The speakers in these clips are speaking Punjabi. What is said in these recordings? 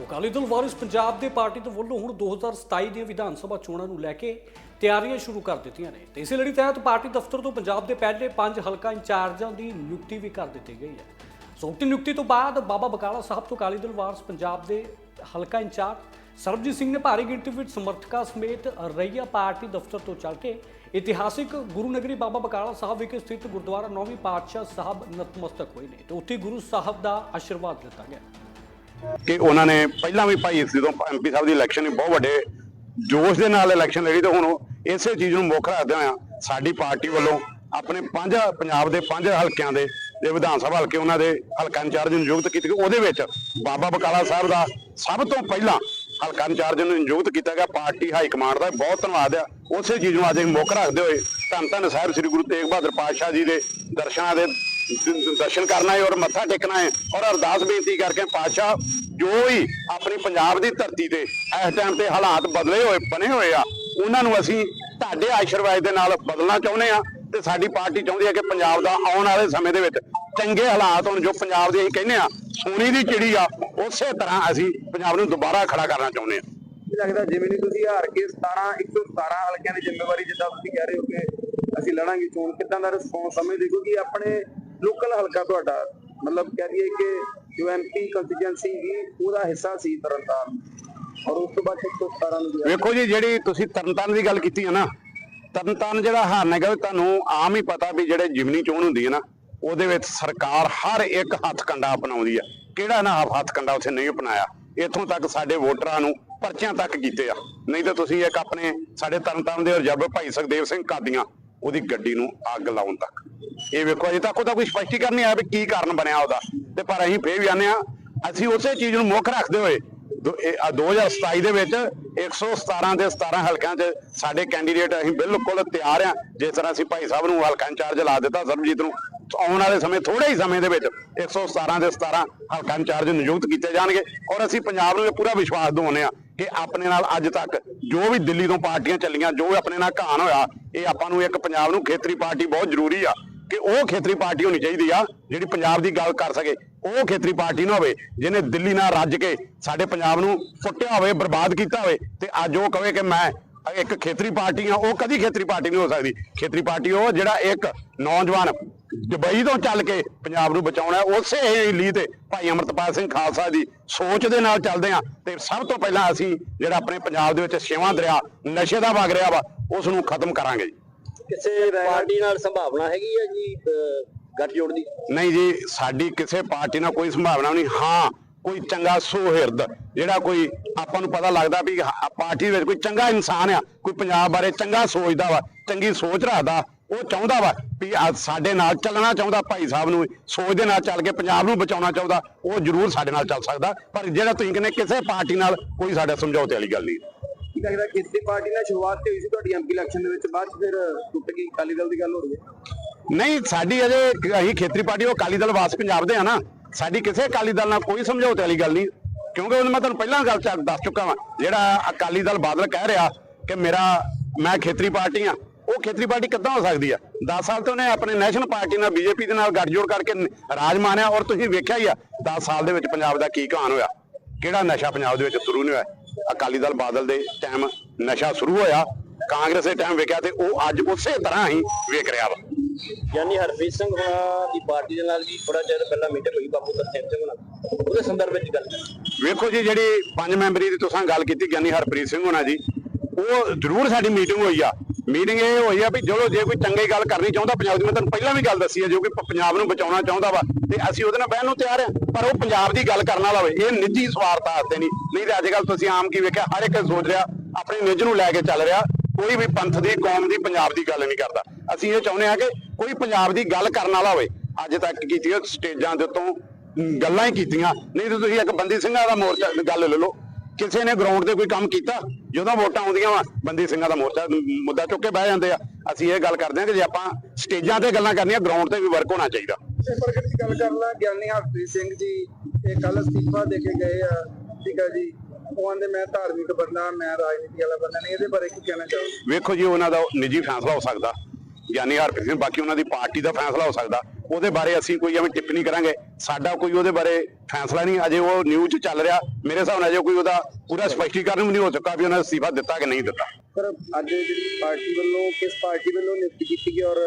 ਸੋ ਅਕਾਲੀ ਦਲ ਵਾਰਿਸ ਪੰਜਾਬ ਦੇ ਪਾਰਟੀ ਦੇ ਵੱਲੋਂ ਹੁਣ 2027 ਦੀਆਂ ਵਿਧਾਨ ਸਭਾ ਚੋਣਾਂ ਨੂੰ ਲੈ ਕੇ ਤਿਆਰੀਆਂ ਸ਼ੁਰੂ ਕਰ ਦਿੱਤੀਆਂ ਨੇ। ਤੇ ਇਸੇ ਲੜੀ ਤਹਿਤ ਪਾਰਟੀ ਦਫ਼ਤਰ ਤੋਂ ਪੰਜਾਬ ਦੇ ਪਹਿਲੇ ਪੰਜ ਹਲਕਾ ਇੰਚਾਰਜਾਂ ਦੀ ਨਿਯੁਕਤੀ ਵੀ ਕਰ ਦਿੱਤੀ ਗਈ ਹੈ। ਸੋ ਉਕਤ ਨਿਯੁਕਤੀ ਤੋਂ ਬਾਅਦ ਬਾਬਾ ਬਕਾਲਾ ਸਾਹਿਬ ਤੋਂ ਅਕਾਲੀ ਦਲ ਵਾਰਿਸ ਪੰਜਾਬ ਦੇ ਹਲਕਾ ਇੰਚਾਰਜ ਸਰਬਜੀਤ ਸਿੰਘ ਨੇ ਭਾਰੀ ਗਿਣਤੀ ਵਿੱਚ ਸਮਰਥਕਾਂ ਸਮੇਤ ਰਈਆ ਪਾਰਟੀ ਦਫ਼ਤਰ ਤੋਂ ਚੱਲ ਕੇ ਇਤਿਹਾਸਿਕ ਗੁਰੂ ਨਗਰੀ ਬਾਬਾ ਬਕਾਲਾ ਸਾਹਿਬ ਵਿਖੇ ਸਥਿਤ ਗੁਰਦੁਆਰਾ ਨੌਵੀਂ ਪਾਤਸ਼ਾਹ ਸਾਹਿਬ ਨਤਮਸਤਕ ਹੋਏ ਨੇ। ਤੇ ਉੱਥੇ ਗੁਰੂ ਸਾਹਿਬ ਦਾ ਆਸ਼ੀਰਵਾਦ ਦਿੱਤਾ ਗਿਆ। ਕਿ ਉਹਨਾਂ ਨੇ ਪਹਿਲਾਂ ਵੀ ਭਾਈ ਜਦੋਂ ਐਮਪੀ ਸਾਹਿਬ ਦੀ ਇਲੈਕਸ਼ਨ ਸੀ, ਬਹੁਤ ਵੱਡੇ ਜੋਸ਼ ਦੇ ਨਾਲ ਇਲੈਕਸ਼ਨ ਲੜੀ ਤੇ ਹੁਣ ਇਸੇ ਚੀਜ਼ ਨੂੰ ਮੁੱਖ ਰੱਖਦੇ ਹੋਇਆ ਸਾਡੀ ਪਾਰਟੀ ਵੱਲੋਂ ਆਪਣੇ ਪੰਜ ਪੰਜਾਬ ਦੇ ਪੰਜ ਹਲਕਿਆਂ ਦੇ ਜੇ ਵਿਧਾਨ ਸਭਾ ਹਲਕੇ ਉਹਨਾਂ ਦੇ ਹਲਕਾ ਇੰਚਾਰਜ ਨੂੰ ਨਿਯੁਕਤ ਕੀਤੇ ਗਏ ਉਹਦੇ ਵਿੱਚ ਬਾਬਾ ਬਕਾਲਾ ਸਾਹਿਬ ਦਾ ਸਭ ਤੋਂ ਪਹਿਲਾਂ ਹਲਕਾ ਇੰਚਾਰਜ ਨੂੰ ਨਿਯੁਕਤ ਕੀਤਾ ਗਿਆ। ਪਾਰਟੀ ਹਾਈ ਕਮਾਂਡ ਦਾ ਬਹੁਤ ਧੰਨਵਾਦ ਆ। ਉਸੇ ਚੀਜ਼ ਨੂੰ ਅੱਜ ਮੁੱਖ ਰੱਖਦੇ ਹੋਏ ਧੰਨ ਧੰਨ ਸਾਹਿਬ ਸ੍ਰੀ ਗੁਰੂ ਤੇਗ ਬਹਾਦਰ ਪਾਤਸ਼ਾਹ ਜੀ ਦੇ ਦਰਸ਼ਨਾਂ ਦੇ ਦਰਸ਼ਨ ਕਰਨਾ ਹੈ ਔਰ ਮੱਥਾ ਟੇਕਣਾ ਹੈ ਔਰ ਅਰਦਾਸ ਬੇਨਤੀ ਕਰਕੇ ਪਾਤਸ਼ਾਹ ਜੋ ਵੀ ਆਪਣੀ ਪੰਜਾਬ ਦੀ ਧਰਤੀ ਤੇ ਇਸ ਟਾਈਮ ਤੇ ਹਾਲਾਤ ਬਦਲੇ ਹੋਏ, ਬਣੇ ਹੋਏ ਆ, ਉਹਨਾਂ ਨੂੰ ਅਸੀਂ ਤੁਹਾਡੇ ਆਸ਼ੀਰਵਾਦ ਦੇ ਨਾਲ ਬਦਲਣਾ ਚਾਹੁੰਦੇ ਆ ਤੇ ਸਾਡੀ ਪਾਰਟੀ ਚਾਹੁੰਦੀ ਹੈ ਕਿ ਪੰਜਾਬ ਦਾ ਆਉਣ ਵਾਲੇ ਸਮੇਂ ਦੇ ਵਿੱਚ ਚੰਗੇ ਹਾਲਾਤ ਹੋਣ, ਜੋ ਪੰਜਾਬ ਦੇ ਅਸੀਂ ਕਹਿੰਦੇ ਆ, ਸੋਨੀ ਦੀ ਚਿੜੀ ਆ, ਉਸੇ ਤਰ੍ਹਾਂ ਅਸੀਂ ਪੰਜਾਬ ਨੂੰ ਦੁਬਾਰਾ ਖੜਾ ਕਰਨਾ ਚਾਹੁੰਦੇ ਆ। ਲੱਗਦਾ ਜਿਵੇਂ ਨਹੀਂ ਤੁਸੀਂ ਹਾਰ ਕੇ 17 117 ਹਲਕਿਆਂ ਦੀ ਜ਼ਿੰਮੇਵਾਰੀ ਜਿੱਦਾਂ ਤੁਸੀਂ ਕਹਿ ਰਹੇ ਹੋ ਕਿ ਅਸੀਂ ਲੜਾਂਗੇ, ਚੋਣ ਕਿੱਦਾਂ ਦਾ ਰਿਸਪੌਂਸ ਸਮਝਦੇ ਕਿਉਂਕਿ ਆਪਣੇ ਲੋਕਲ ਹਲਕਾ ਤੁਹਾਡਾ, ਮਤਲਬ ਕਹਿ ਦਈਏ ਕਿ ਜੋ ਐਮਪੀ ਕੰਸਟੀਚੁਐਂਸੀ ਸੀ ਉਹਦਾ ਹਿੱਸਾ ਸੀ ਤਰਨਤਾਰਨ। ਔਰ ਉਸ ਤੋਂ ਬਾਅਦ 117 ਨੂੰ ਵੇਖੋ ਜੀ, ਜਿਹੜੀ ਤੁਸੀਂ ਤਰਨਤਾਰਨ ਦੀ ਗੱਲ ਕੀਤੀ ਹੈ ਨਾ, ਤਰਨਤਾਰਨ ਜਿਹੜਾ ਹਾਰਨ ਹੈਗਾ ਤੁਹਾਨੂੰ ਆਮ ਹੀ ਪਤਾ ਵੀ ਜਿਹੜੇ ਜਿਮਨੀ ਚੋਣ ਹੁੰਦੀ ਹੈ ਨਾ, ਉਹਦੇ ਵਿੱਚ ਸਰਕਾਰ ਹਰ ਇੱਕ ਹੱਥ ਕੰਡਾ ਅਪਣਾਉਂਦੀ ਆ। ਕਿਹੜਾ ਨਾ ਹੱਥ ਕੰਡਾ ਉੱਥੇ ਨਹੀਂ ਅਪਣਾਇਆ। ਇੱਥੋਂ ਤੱਕ ਸਾਡੇ ਵੋਟਰਾਂ ਨੂੰ ਪਰਚਿਆਂ ਤੱਕ ਕੀਤੇ ਆ। ਨਹੀਂ ਤਾਂ ਤੁਸੀਂ ਇੱਕ ਆਪਣੇ ਸਾਡੇ ਤਰਨਤਾਰਨ ਦੇ ਰਿਜ਼ਰਵ ਭਾਈ ਸੁਖਦੇਵ ਸਿੰਘ ਕਾਦੀਆਂ ਉਹਦੀ ਗੱਡੀ ਨੂੰ ਅੱਗ ਲਾਉਣ ਤੱਕ। ਇਹ ਵੇਖੋ, ਅਜੇ ਤੱਕ ਉਹਦਾ ਕੋਈ ਸਪਸ਼ਟੀਕਰਨ ਨਹੀਂ ਆਇਆ ਵੀ ਕੀ ਕਾਰਨ ਬਣਿਆ ਉਹਦਾ। ਤੇ ਪਰ ਅਸੀਂ ਫੇਰ ਵੀ ਆਨੇ ਆ ਅਸੀਂ ਉਸੇ ਚੀਜ਼ ਨੂੰ ਮੁੱਖ ਰੱਖਦੇ ਹੋਏ, ਦੋ- ਇਹ ਆ 2027 ਦੇ ਵਿੱਚ 117 ਦੇ 17 ਹਲਕਿਆਂ 'ਚ ਸਾਡੇ ਕੈਂਡੀਡੇਟ ਅਸੀਂ ਬਿਲਕੁਲ ਤਿਆਰ ਆ ਜਿਸ ਤਰ੍ਹਾਂ ਅਸੀਂ ਭਾਈ ਸਾਹਿਬ ਨੂੰ ਹਲਕਾ ਇੰਚਾਰਜ ਲਾ ਦਿੱਤਾ, ਸਰਬਜੀਤ ਨੂੰ ਆਉਣ ਵਾਲੇ ਸਮੇਂ ਥੋੜੇ ਹੀ ਸਮੇਂ ਦੇ ਵਿੱਚ 117 ਦੇ 17 ਹਲਕਾ ਇੰਚਾਰਜ ਨਿਯੁਕਤ ਕੀਤੇ ਜਾਣਗੇ ਔਰ ਅਸੀਂ ਪੰਜਾਬ ਨੂੰ ਇਹ ਪੂਰਾ ਵਿਸ਼ਵਾਸ ਦਿਵਾਉਂਦੇ ਆ ਕਿ ਆਪਣੇ ਨਾਲ ਅੱਜ ਤੱਕ ਜੋ ਵੀ ਦਿੱਲੀ ਤੋਂ ਪਾਰਟੀਆਂ ਚੱਲੀਆਂ, ਜੋ ਆਪਣੇ ਨਾਲ ਘਾਣ ਹੋਇਆ, ਇਹ ਆਪਾਂ ਨੂੰ ਇੱਕ ਪੰਜਾਬ ਨੂੰ ਖੇਤਰੀ ਪਾਰਟੀ ਬਹੁਤ ਜ਼ਰੂਰੀ ਆ ਕਿ ਉਹ ਖੇਤਰੀ ਪਾਰਟੀ ਹੋਣੀ ਚਾਹੀਦੀ ਆ ਜਿਹੜੀ ਪੰਜਾਬ ਦੀ ਗੱਲ ਕਰ ਸਕੇ। ਉਹ ਖੇਤਰੀ ਪਾਰਟੀ ਨਾ ਹੋਵੇ, ਜਿਹਨੇ ਦਿੱਲੀ ਨਾਲ ਰੱਜ ਕੇ ਸਾਡੇ ਪੰਜਾਬ ਨੂੰ ਫੁੱਟਿਆ ਹੋਵੇ, ਬਰਬਾਦ ਕੀਤਾ ਹੋਵੇ ਤੇ ਅੱਜ ਉਹ ਕਵੇ ਕਿ ਮੈਂ ਇੱਕ ਖੇਤਰੀ ਪਾਰਟੀ ਆ, ਉਹ ਕਦੀ ਖੇਤਰੀ ਪਾਰਟੀ ਨਹੀਂ ਹੋ ਸਕਦੀ। ਖੇਤਰੀ ਪਾਰਟੀ ਉਹ ਜਿਹੜਾ ਇੱਕ ਨੌਜਵਾਨ ਦੁਬਈ ਤੋਂ ਚੱਲ ਕੇ ਪੰਜਾਬ ਨੂੰ ਬਚਾਉਣਾ ਉਸੇ ਹੀ ਲੀ ਤੇ ਭਾਈ ਅਮਰਤਪਾਲ ਸਿੰਘ ਖਾਲਸਾ ਦੀ ਸੋਚ ਦੇ ਨਾਲ ਚੱਲਦੇ ਆ ਤੇ ਸਭ ਤੋਂ ਪਹਿਲਾਂ ਅਸੀਂ ਜਿਹੜਾ ਆਪਣੇ ਪੰਜਾਬ ਦੇ ਵਿੱਚ ਛੇਵਾਂ ਦਰਿਆ ਨਸ਼ੇ ਦਾ ਵਗ ਰਿਹਾ ਵਾ ਉਸ ਨੂੰ ਖਤਮ ਕਰਾਂਗੇ ਜੀ। ਕਿਸੇ ਪਾਰਟੀ ਨਾਲ ਸੰਭਾਵਨਾ ਹੈਗੀ ਹੈ ਜੀ ਗੱਠਜੋੜ ਦੀ? ਨਹੀਂ ਜੀ ਸਾਡੀ ਕਿਸੇ ਪਾਰਟੀ ਨਾਲ ਕੋਈ ਸੰਭਾਵਨਾ ਨਹੀਂ। ਹਾਂ ਕੋਈ ਚੰਗਾ ਸੁਹਿਰਦ ਜਿਹੜਾ ਕੋਈ ਆਪਾਂ ਨੂੰ ਪਤਾ ਲੱਗਦਾ ਵੀ ਪਾਰਟੀ ਵਿੱਚ ਕੋਈ ਚੰਗਾ ਇਨਸਾਨ ਆ ਕੋਈ ਪੰਜਾਬ ਬਾਰੇ ਚੰਗਾ ਸੋਚਦਾ ਵਾ ਚੰਗੀ ਸੋਚ ਰੱਖਦਾ ਉਹ ਚਾਹੁੰਦਾ ਵਾ ਵੀ ਸਾਡੇ ਨਾਲ ਚੱਲਣਾ ਚਾਹੁੰਦਾ ਭਾਈ ਸਾਹਿਬ ਨੂੰ ਸੋਚ ਦੇ ਨਾਲ ਚੱਲ ਕੇ ਪੰਜਾਬ ਨੂੰ ਬਚਾਉਣਾ ਚਾਹੁੰਦਾ ਉਹ ਜ਼ਰੂਰ ਸਾਡੇ ਨਾਲ ਚੱਲ ਸਕਦਾ ਪਰ ਜਿਹੜਾ ਤੁਸੀਂ ਕਹਿੰਦੇ ਕਿਸੇ ਪਾਰਟੀ ਨਾਲ ਕੋਈ ਸਾਡਾ ਸਮਝੌਤੇ ਵਾਲੀ ਗੱਲ ਨਹੀਂ। ਕੀ ਲੱਗਦਾ ਖੇਤਰੀ ਪਾਰਟੀ ਨਾਲ ਸ਼ੁਰੂਆਤ ਤੇ ਹੋਈ ਸੀ ਤੁਹਾਡੀ ਐਮਪੀ ਇਲੈਕਸ਼ਨ ਦੇ ਵਿੱਚ ਬਾਅਦ ਫਿਰ ਟੁੱਟ ਗਈ ਅਕਾਲੀ ਦਲ ਦੀ ਗੱਲ ਹੋ ਰਹੀ ਹੈ? ਨਹੀਂ ਸਾਡੀ ਅਜੇ ਅਸੀਂ ਖੇਤਰੀ ਪਾਰਟੀ ਉਹ ਅਕਾਲੀ ਦਲ ਵਾਸ ਪੰਜਾਬ ਦੇ ਆ ਨਾ ਸਾਡੀ ਕਿਸੇ ਅਕਾਲੀ ਦਲ ਨਾਲ ਕੋਈ ਸਮਝੌਤੇ ਵਾਲੀ ਗੱਲ ਨਹੀਂ ਕਿਉਂਕਿ ਮੈਂ ਤੁਹਾਨੂੰ ਪਹਿਲਾਂ ਗੱਲ ਦੱਸ ਚੁੱਕਾ ਵਾਂ ਜਿਹੜਾ ਅਕਾਲੀ ਦਲ ਬਾਦਲ ਕਹਿ ਰਿਹਾ ਕਿ ਮੇਰਾ ਮੈਂ ਖੇਤਰੀ ਪਾਰਟੀ ਆ ਉਹ ਖੇਤਰੀ ਪਾਰਟੀ ਕਿੱਦਾਂ ਹੋ ਸਕਦੀ ਆ? 10 ਸਾਲ ਤੋਂ ਉਹਨੇ ਆਪਣੇ ਨੈਸ਼ਨਲ ਪਾਰਟੀ ਨਾਲ ਬੀਜੇਪੀ ਦੇ ਨਾਲ ਗੱਠਜੋੜ ਕਰਕੇ ਰਾਜ ਮਾਣਿਆ ਔਰ ਤੁਸੀਂ ਵੇਖਿਆ ਹੀ ਆ 10 ਸਾਲ ਦੇ ਵਿੱਚ ਪੰਜਾਬ ਦਾ ਕੀ ਕਹਾਣ ਹੋਇਆ? ਕਿਹੜਾ ਨਸ਼ਾ ਪੰਜਾਬ ਦੇ ਵਿੱਚ ਸ਼ੁਰੂ ਨਹੀਂ ਹੋਇਆ? ਅਕਾਲੀ ਦਲ ਬਾਦਲ ਦੇ ਟਾਈਮ ਨਸ਼ਾ ਸ਼ੁਰੂ ਹੋਇਆ ਕਾਂਗਰਸ ਦੇ ਟਾਈਮ ਵੇਖਿਆ ਤੇ ਉਹ ਅੱਜ ਉਸੇ ਤਰ੍ਹਾਂ ਹੀ ਵੇਖ ਰਿਹਾ ਵਾ। ਯਾਨੀ ਹਰਪ੍ਰੀਤ ਸਿੰਘ ਹੋਣਾ ਦੀ ਪਾਰਟੀ ਦੇ ਨਾਲ ਵੀ ਥੋੜਾ ਚਿਰ ਪਹਿਲਾਂ ਮੀਟਿੰਗ ਹੋਈ ਬਾਪੂ ਤਰਸੇਮ ਸਿੰਘ ਹੋਣਾ। ਉਹਦੇ ਸੰਦਰਭ ਵਿੱਚ ਗੱਲ ਵੇਖੋ ਜੀ ਜਿਹੜੀ ਪੰਜ ਮੈਂਬਰੀ ਦੀ ਤੁਸੀਂ ਗੱਲ ਕੀਤੀ ਗਿਆਨੀ ਹਰਪ੍ਰੀਤ ਸਿੰਘ ਹੋਣਾ ਜੀ ਉਹ ਜ਼ਰੂਰ ਸਾਡੀ ਮੀਟਿੰਗ ਹੋਈ ਆ। ਮੀਟਿੰਗ ਇਹ ਹੋਈ ਆ ਵੀ ਚਲੋ ਜੇ ਕੋਈ ਚੰਗੀ ਗੱਲ ਕਰਨੀ ਚਾਹੁੰਦਾ ਪੰਜਾਬ ਦੀ, ਮੈਂ ਤੁਹਾਨੂੰ ਪਹਿਲਾਂ ਵੀ ਗੱਲ ਦੱਸੀ ਹੈ ਜੋ ਕਿ ਪੰਜਾਬ ਨੂੰ ਬਚਾਉਣਾ ਚਾਹੁੰਦਾ ਵਾ, ਤੇ ਅਸੀਂ ਉਹਦੇ ਨਾਲ ਬਹਿਣ ਨੂੰ ਤਿਆਰ ਆ, ਪਰ ਉਹ ਪੰਜਾਬ ਦੀ ਗੱਲ ਕਰਨ ਵਾਲਾ ਹੋਵੇ ਇਹ ਨਿੱਜੀ ਸਵਾਰਥ ਆਸਤੇ ਨਹੀਂ। ਨਹੀਂ ਤੇ ਅੱਜ ਕੱਲ ਤੁਸੀਂ ਆਮ ਕੀ ਵੇਖਿਆ, ਹਰ ਇੱਕ ਸੋਚ ਰਿਹਾ, ਆਪਣੇ ਨਿੱਜ ਨੂੰ ਲੈ ਕੇ ਚੱਲ ਰਿਹਾ, ਕੋਈ ਵੀ ਪੰਥ ਦੀ, ਕੌਮ ਦੀ, ਪੰਜਾਬ ਦੀ ਗੱਲ ਨਹੀਂ ਕਰਦਾ। ਅਸੀਂ ਇਹ ਚਾਹੁੰਦੇ ਹਾਂ ਕਿ ਕੋਈ ਪੰਜਾਬ ਦੀ ਗੱਲ ਕਰਨ ਵਾਲਾ ਹੋਵੇ, ਅੱਜ ਤੱਕ ਕੀਤੀ ਸਟੇਜਾਂ ਦੇ ਉੱਤੋਂ ਗੱਲਾਂ ਹੀ ਕੀਤੀਆਂ। ਨਹੀਂ ਤੇ ਤੁਸੀਂ ਇੱਕ ਬੰਦੀ ਸਿੰਘਾਂ ਦਾ ਮੋਰਚਾ, ਗੱਲ ਲੈ ਲਓ। ਕਿਸੇ ਨੇ ਗਰਾਊਂਡ ਤੇ ਕੋਈ ਕੰਮ ਕੀਤਾ ਜਦੋਂ ਵੋਟਾਂ ਆਉਂਦੀਆਂ ਵਾ ਬੰਦੀ ਸਿੰਘਾਂ ਦਾ ਮੋਰਚਾ ਮੁੱਦਾ ਚੁੱਕ ਕੇ ਬਹਿ ਜਾਂਦੇ ਆ। ਅਸੀਂ ਇਹ ਗੱਲ ਕਰਦੇ ਹਾਂ ਕਿ ਜੇ ਆਪਾਂ ਸਟੇਜਾਂ ਤੇ ਗੱਲਾਂ ਕਰਨੀਆਂ ਗਰਾਊਂਡ ਤੇ ਵੀ ਵਰਕ ਹੋਣਾ ਚਾਹੀਦਾ। ਤੇ ਪ੍ਰਗਟ ਦੀ ਗੱਲ ਕਰ ਲਾ ਗਿਆਨੀ ਹਰਪ੍ਰੀਤ ਸਿੰਘ ਜੀ ਇਹ ਕੱਲ ਅਸਤੀਫਾ ਦੇ ਕੇ ਗਏ ਆ। ਠੀਕ ਆ ਜੀ। ਉਹ ਆਂਦੇ ਮੈਂ ਧਾਰਮਿਕ ਬੰਦਾ ਮੈਂ ਰਾਜਨੀਤੀ ਵਾਲਾ ਬੰਦਾ ਨਹੀਂ। ਇਹਦੇ ਬਾਰੇ ਕੀ ਕਹਿਣਾ ਚਾਹੋਗੇ? ਵੇਖੋ ਜੀ ਉਹਨਾਂ ਦਾ ਨਿੱਜੀ ਫੈਸਲਾ ਹੋ ਸਕਦਾ। ਗਿਆਨੀ ਹਰਪ੍ਰੀਤ ਸਿੰਘ ਬਾਕੀ ਉਹਨਾਂ ਦੀ ਪਾਰਟੀ ਦਾ ਫੈਸਲਾ ਹੋ ਸਕਦਾ। ਉਹਦੇ ਬਾਰੇ ਅਸੀਂ ਕੋਈ ਐਵੇਂ ਟਿੱਪਣੀ ਕਰਾਂਗੇ। ਸਾਡਾ ਕੋਈ ਉਹਦੇ ਬਾਰੇ ਫੈਸਲਾ ਨਹੀਂ। ਅਜੇ ਉਹ ਨਿਊਜ਼ 'ਚ ਚੱਲ ਰਿਹਾ। ਮੇਰੇ ਹਿਸਾਬ ਨਾਲ ਅਜੇ ਕੋਈ ਉਹਦਾ ਪੂਰਾ ਸਪਸ਼ਟੀਕਰਨ ਵੀ ਨਹੀਂ ਹੋ ਚੁੱਕਾ ਵੀ ਉਹਨਾਂ ਨੇ ਅਸਤੀਫਾ ਦਿੱਤਾ ਕਿ ਨਹੀਂ ਦਿੱਤਾ। ਸਰ ਅੱਜ ਜਿਹੜੀ ਪਾਰਟੀ ਵੱਲੋਂ ਕਿਸ ਪਾਰਟੀ ਵੱਲੋਂ ਨਿਯੁਕਤੀ ਕੀਤੀ ਗਈ ਔਰ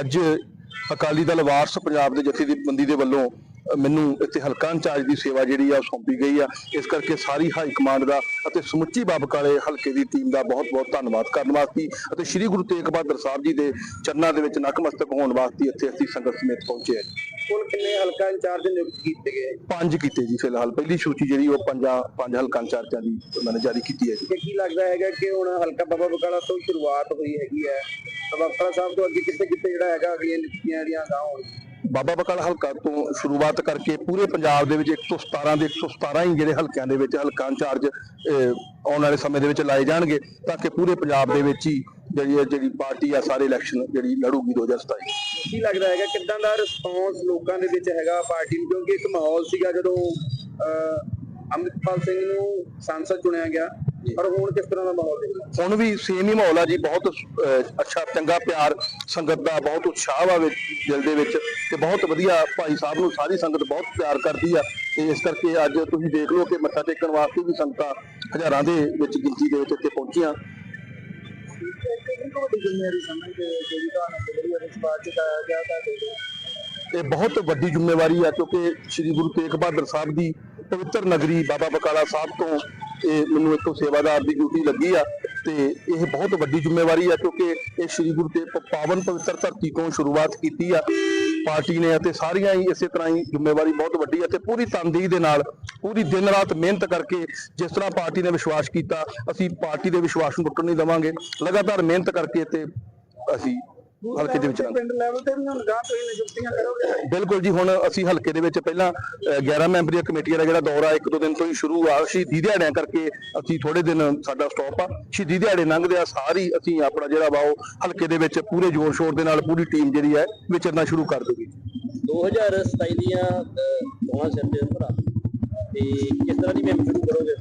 ਅੱਜ ਅਕਾਲੀ ਦਲ ਵਾਰਸ ਪੰਜਾਬ ਦੇ ਜਥੇਬੰਦੀ ਦੇ ਵੱਲੋਂ ਮੈਨੂੰ ਇੱਥੇ ਹਲਕਾ ਇੰਚਾਰਜ ਦੀ ਸੇਵਾ ਜਿਹੜੀ ਆ ਸੌਂਪੀ ਗਈ ਆ। ਇਸ ਕਰਕੇ ਸਾਰੀ ਹਾਈ ਕਮਾਂਡ ਦਾ ਅਤੇ ਸਮੁੱਚੀ ਬਾਬਕਾਲੇ ਹਲਕੇ ਦੀ ਟੀਮ ਦਾ ਬਹੁਤ-ਬਹੁਤ ਧੰਨਵਾਦ ਕਰਨ ਵਾਸਤੇ ਅਤੇ ਸ੍ਰੀ ਗੁਰੂ ਤੇਗ ਬਹਾਦਰ ਸਾਹਿਬ ਜੀ ਦੇ ਚਰਨਾਂ ਦੇ ਵਿੱਚ ਨਕਮਸਤਕ ਹੋਣ ਵਾਸਤੇ ਇੱਥੇ ਅਸੀਂ ਸੰਗਤ ਸਮੇਤ ਪਹੁੰਚੇ ਹਾਂ। ਕੁੱਲ ਕਿੰਨੇ ਹਲਕਾ ਇੰਚਾਰਜ ਨਿਯੁਕਤ ਕੀਤੇ ਗਏ? ਪੰਜ ਕੀਤੇ ਜੀ ਫਿਲਹਾਲ। ਪਹਿਲੀ ਸੂਚੀ ਜਿਹੜੀ ਉਹ ਪੰਜਾਂ ਪੰਜ ਹਲਕਾ ਇੰਚਾਰਜਾਂ ਦੀ ਉਹਨਾਂ ਨੇ ਜਾਰੀ ਕੀਤੀ ਹੈ ਜੀ। ਕੀ ਲੱਗਦਾ ਹੈਗਾ ਕਿ ਹੁਣ ਹਲਕਾ ਬਾਬਾ ਬਕਾਲਾ ਤੋਂ ਸ਼ੁਰੂਆਤ ਹੋਈ ਹੈਗੀ ਹੈ? ਬਾਬਾ ਬਕਾਲਾ ਸਾਹਿਬ ਤੋਂ ਅੱਗੇ ਕਿੱਥੇ ਕਿੱਥੇ ਜਿਹੜਾ ਹੈਗਾ ਅਗਲੀਆਂ ਨਿਯੁਕਤੀਆਂ ਜਿਹੜੀਆਂ ਗਾਂ ਹੋਣ ਬਾਬਾ ਬਕਾਲਾ ਹਲਕਾ ਤੋਂ ਸ਼ੁਰੂਆਤ ਕਰਕੇ ਪੂਰੇ ਪੰਜਾਬ ਦੇ ਵਿੱਚ 117 ਦੇ 117 ਹੀ ਜਿਹੜੇ ਹਲਕਿਆਂ ਦੇ ਵਿੱਚ ਹਲਕਾ ਇੰਚਾਰਜ ਆਉਣ ਵਾਲੇ ਸਮੇਂ ਦੇ ਵਿੱਚ ਲਾਏ ਜਾਣਗੇ ਤਾਂ ਕਿ ਪੂਰੇ ਪੰਜਾਬ ਦੇ ਵਿੱਚ ਹੀ ਜਿਹੜੀ ਜਿਹੜੀ ਪਾਰਟੀ ਆ ਸਾਰੇ ਇਲੈਕਸ਼ਨ ਜਿਹੜੀ ਲੜੂਗੀ 2027 ਕੀ ਲੱਗਦਾ ਹੈਗਾ ਕਿੱਦਾਂ ਦਾ ਰਿਸਪੌਂਸ ਲੋਕਾਂ ਦੇ ਵਿੱਚ ਹੈਗਾ ਪਾਰਟੀ ਨੂੰ? ਕਿਉਂਕਿ ਇੱਕ ਮਾਹੌਲ ਸੀਗਾ ਜਦੋਂ ਅਹ, ਅੰਮ੍ਰਿਤਪਾਲ ਸਿੰਘ ਨੂੰ ਸੰਸਦ ਚੁਣਿਆ ਗਿਆ। ਪਰ ਹੁਣ ਕਿਸ ਤਰ੍ਹਾਂ ਦਾ ਮਾਹੌਲ ਹੈ? ਹੁਣ ਵੀ ਸੇਮ ਹੀ ਮਾਹੌਲ ਆ ਜੀ ਬਹੁਤ ਅੱਛਾ ਚੰਗਾ ਪਿਆਰ ਸੰਗਤ ਦਾ ਬਹੁਤ ਉਤਸ਼ਾਹ ਵਿੱਚ ਦਿਲ ਦੇ ਵਿੱਚ ਤੇ ਬਹੁਤ ਵਧੀਆ ਭਾਈ ਸਾਹਿਬ ਨੂੰ ਸਾਰੀ ਸੰਗਤ ਬਹੁਤ ਪਿਆਰ ਕਰਦੀ ਆ ਤੇ ਇਸ ਕਰਕੇ ਅੱਜ ਤੁਸੀਂ ਦੇਖ ਲਓ ਕਿ ਮੱਥਾ ਟੇਕਣ ਵਾਸਤੇ ਵੀ ਸੰਗਤਾਂ ਹਜ਼ਾਰਾਂ ਦੇ ਵਿੱਚ ਗਿਣਤੀ ਦੇ ਵਿੱਚ ਇੱਥੇ ਪਹੁੰਚੀਆਂ। ਇਹ ਬਹੁਤ ਵੱਡੀ ਜ਼ਿੰਮੇਵਾਰੀ ਹੈ ਕਿਉਂਕਿ ਸ੍ਰੀ ਗੁਰੂ ਤੇਗ ਬਹਾਦਰ ਸਾਹਿਬ ਦੀ ਪਵਿੱਤਰ ਨਗਰੀ ਬਾਬਾ ਬਕਾਲਾ ਸਾਹਿਬ ਤੋਂ ਇਹ ਮੈਨੂੰ ਇੱਕ ਸੇਵਾਦਾਰ ਦੀ ਡਿਊਟੀ ਲੱਗੀ ਆ ਤੇ ਇਹ ਬਹੁਤ ਵੱਡੀ ਜ਼ਿੰਮੇਵਾਰੀ ਆ ਕਿਉਂਕਿ ਇਹ ਸ੍ਰੀ ਗੁਰੂ ਤੇ ਪਾਵਨ ਪਵਿੱਤਰ ਧਰਤੀ ਤੋਂ ਸ਼ੁਰੂਆਤ ਕੀਤੀ ਆ। ਪਾਰਟੀ ਨੇ ਅਤੇ ਸਾਰੀਆਂ ਹੀ ਇਸੇ ਤਰ੍ਹਾਂ ਹੀ ਜ਼ਿੰਮੇਵਾਰੀ ਬਹੁਤ ਵੱਡੀ ਹੈ ਤੇ ਪੂਰੀ ਤਨਦੇਹੀ ਦੇ ਨਾਲ, ਪੂਰੀ ਦਿਨ ਰਾਤ ਮਿਹਨਤ ਕਰਕੇ ਜਿਸ ਤਰ੍ਹਾਂ ਪਾਰਟੀ ਨੇ ਵਿਸ਼ਵਾਸ ਕੀਤਾ, ਅਸੀਂ ਪਾਰਟੀ ਦੇ ਵਿਸ਼ਵਾਸ ਨੂੰ ਟੁੱਟਣ ਨਹੀਂ ਦੇਵਾਂਗੇ। ਲਗਾਤਾਰ ਮਿਹਨਤ ਕਰਕੇ ਤੇ ਅਸੀਂ ਹਲਕੇ ਦੇ ਵਿੱਚ। ਪਿੰਡ ਲੈਵਲ ਤੇ ਵੀ ਹੁਣ ਗਾਂ ਤੋਂ ਹੀ ਨਿਯੁਕਤੀਆਂ ਕਰੋਗੇ। ਬਿਲਕੁਲ ਜੀ ਹੁਣ ਅਸੀਂ ਹਲਕੇ ਦੇ ਵਿੱਚ ਪਹਿਲਾਂ ਅਹ, 11 ਮੈਂਬਰੀ ਕਮੇਟੀਆਂ ਦਾ ਜਿਹੜਾ ਦੌਰਾ ਇੱਕ ਦੋ ਦਿਨ ਤੋਂ ਹੀ ਸ਼ੁਰੂ ਆ। ਸ਼ਹੀਦੀ ਦਿਹਾੜਿਆਂ ਕਰਕੇ ਅਸੀਂ ਥੋੜੇ ਦਿਨ ਸਾਡਾ ਸਟਾਪ ਆ। ਸ਼ਹੀਦੀ ਦਿਹਾੜੇ ਲੰਘਦੇ ਆ ਸਾਰੀ ਅਸੀਂ ਆਪਣਾ ਜਿਹੜਾ ਵਾ ਉਹ ਹਲਕੇ ਦੇ ਵਿੱਚ ਪੂਰੇ ਜ਼ੋਰ ਸ਼ੋਰ ਦੇ ਨਾਲ ਪੂਰੀ ਟੀਮ ਜਿਹੜੀ ਹੈ ਵਿਚਰਨਾ ਸ਼ੁਰੂ ਕਰ ਦੇਗੀ 2027 ਦੀਆਂ ਚੋਣਾਂ ਸਿਰ ਤੇ ਭਰਾ। ਤੇ ਕਿਸ ਤਰ੍ਹਾਂ ਦੀ ਮੁਹਿੰਮ ਸ਼ੁਰੂ ਕਰੋਗੇ?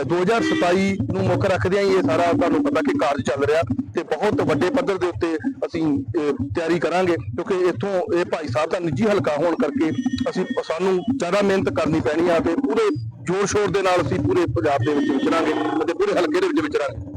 2027 ਨੂੰ ਮੁੱਖ ਰੱਖਦਿਆਂ ਹੀ ਇਹ ਸਾਰਾ ਤੁਹਾਨੂੰ ਪਤਾ ਕਿ ਕਾਰਜ ਚੱਲ ਰਿਹਾ ਤੇ ਬਹੁਤ ਵੱਡੇ ਪੱਧਰ ਦੇ ਉੱਤੇ ਅਸੀਂ ਤਿਆਰੀ ਕਰਾਂਗੇ ਕਿਉਂਕਿ ਇੱਥੋਂ ਇਹ ਭਾਈ ਸਾਹਿਬ ਦਾ ਨਿੱਜੀ ਹਲਕਾ ਹੋਣ ਕਰਕੇ ਅਸੀਂ ਸਾਨੂੰ ਜ਼ਿਆਦਾ ਮਿਹਨਤ ਕਰਨੀ ਪੈਣੀ ਆ ਤੇ ਪੂਰੇ ਜੋਰ ਸ਼ੋਰ ਦੇ ਨਾਲ ਅਸੀਂ ਪੂਰੇ ਪੰਜਾਬ ਦੇ ਵਿੱਚ ਵਿਚਰਾਂਗੇ ਅਤੇ ਪੂਰੇ ਹਲਕੇ ਦੇ ਵਿੱਚ ਵਿਚਰਾਂਗੇ।